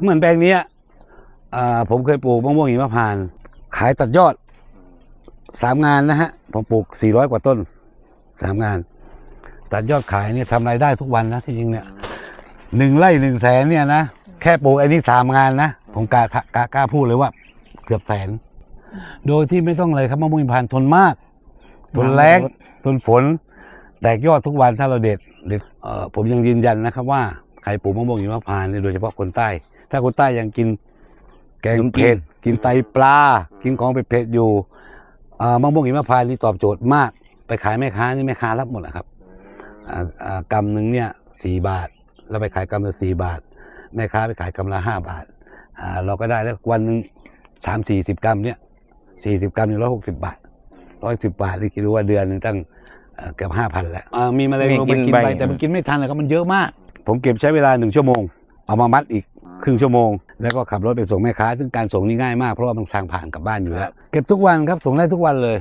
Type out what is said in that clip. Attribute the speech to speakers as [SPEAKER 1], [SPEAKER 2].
[SPEAKER 1] เหมือนแปลงนี้อ่าผมเคยปลูกมะม่วงหิมพานต์ขายตัดยอดสามงานนะฮะ ผมปลูก 400 กว่าต้นสามงาน ตัดยอดขายเนี่ยทำรายได้ทุกวันนะที่จริงเนี่ยหนึ่งไร่หนึ่งแสนเนี่ยนะ แค่ปลูกไอ้นี่สามงานนะ ผมกล้ากล้ากล้าพูดเลยว่า เกือบแสน โดยที่ไม่ต้องเลยครับมะม่วงหิมพานต์ทนมาก ทนแรงทนฝน แตกยอดทุกวันถ้าเราเด็ดเด็ดอ่อผมยังยืนยันนะครับว่าใครปลูกมะม่วงหิมพานต์โดยเฉพาะคนใต้ ถ้าคนใต้ยังกิน แกงเผ็ดกินไตปลา กินของเผ็ดๆอยู่อ่ามะม่วงหิมพานต์นี่ตอบโจทย์มาก ไปขายแม่ค้านี่แม่ค้ารับหมดนะครับอ่าอ่ากำหนึ่งเนี่ยสี่บาทแล้วไปขายกำละสี่บาท แม่ค้าไปขายกำละห้าบาทอ่าเราก็ได้แล้ววันหนึ่งสามสี่สิบกรัมเนี่ยสี่สิบกรัมหนึ่งร้อยหกสิบบาทร้อยสิบบาทนี่คิดดูว่าเดือนหนึ่งตั้งเอ่อเกือบห้าพันแล้วอ่ามีแมลงลงไปกินไปแต่มันกินไม่ทันเลยครับมันเยอะมาก ผมเก็บใช้เวลาหนึ่งชั่วโมง เอามามัดอีก ครึ่งชั่วโมง แล้วก็ขับรถไปส่งแม่ค้า ซึ่งการส่งนี่ง่ายมากเพราะว่ามันทางผ่านกลับบ้านอยู่แล้ว เก็บทุกวันครับส่งได้ทุกวันเลย